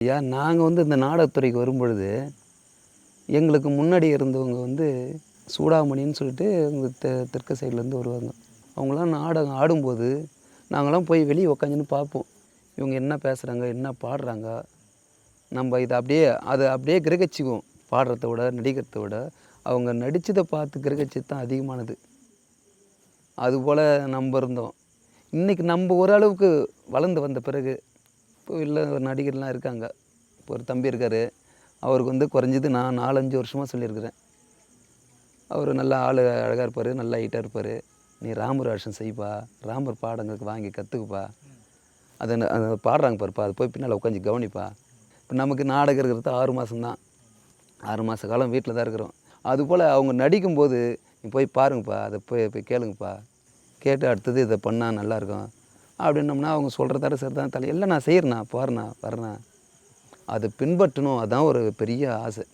ஐயா நாங்கள் வந்து இந்த நாடகத்துறைக்கு வரும்பொழுது எங்களுக்கு முன்னாடி இருந்தவங்க வந்து சூடாமணின்னு சொல்லிட்டு இந்த தெ தெற்கு சைட்லேருந்து வருவாங்க. அவங்களாம் நாடகம் ஆடும்போது நாங்களாம் போய் வெளியே உக்காந்துன்னு பார்ப்போம். இவங்க என்ன பேசுகிறாங்க என்ன பாடுறாங்க. நம்ம இதை அப்படியே அதை அப்படியே கிரகிச்சிக்குவோம். பாடுறத விட நடிக்கிறத விட அவங்க நடித்ததை பார்த்து கிரகிச்சது தான் அதிகமானது. அதுபோல் நம்ம இருந்தோம். இன்றைக்கி நம்ம ஓரளவுக்கு வளர்ந்து வந்த பிறகு இப்போ இல்லை நடிகர்லாம் இருக்காங்க. இப்போ ஒரு தம்பி இருக்கார். அவருக்கு வந்து குறைஞ்சது நான் நாலஞ்சு வருஷமாக சொல்லியிருக்கிறேன். அவர் நல்லா ஆள் அழகாக இருப்பார் நல்லா ஹைட்டாக இருப்பார். நீ ராமர் ஆஷன் செய்ப்பா. ராமர் பாடங்களுக்கு வாங்கி கற்றுக்குப்பா அதை ந- அதை பாடுறாங்க பாருப்பா. அது போய் பின்னால் உட்காந்து கவனிப்பா. இப்போ நமக்கு நாடகம் இருக்கிறது ஆறு மாதம்தான் ஆறு மாத காலம் வீட்டில் தான் இருக்கிறோம். அதுபோல் அவங்க நடிக்கும்போது நீ போய் பாருங்கப்பா. அதை போய் போய் கேளுங்கப்பா. கேட்டு அடுத்தது இதை பண்ணால் நல்லாயிருக்கும் அப்படின்னோம்னா அவங்க சொல்கிறதார சரி தான் தலை. இல்லை நான் செய்கிறேண்ணா போகிறேண்ணா வரேண்ணா அதை பின்பற்றணும் அதுதான் ஒரு பெரிய ஆசை.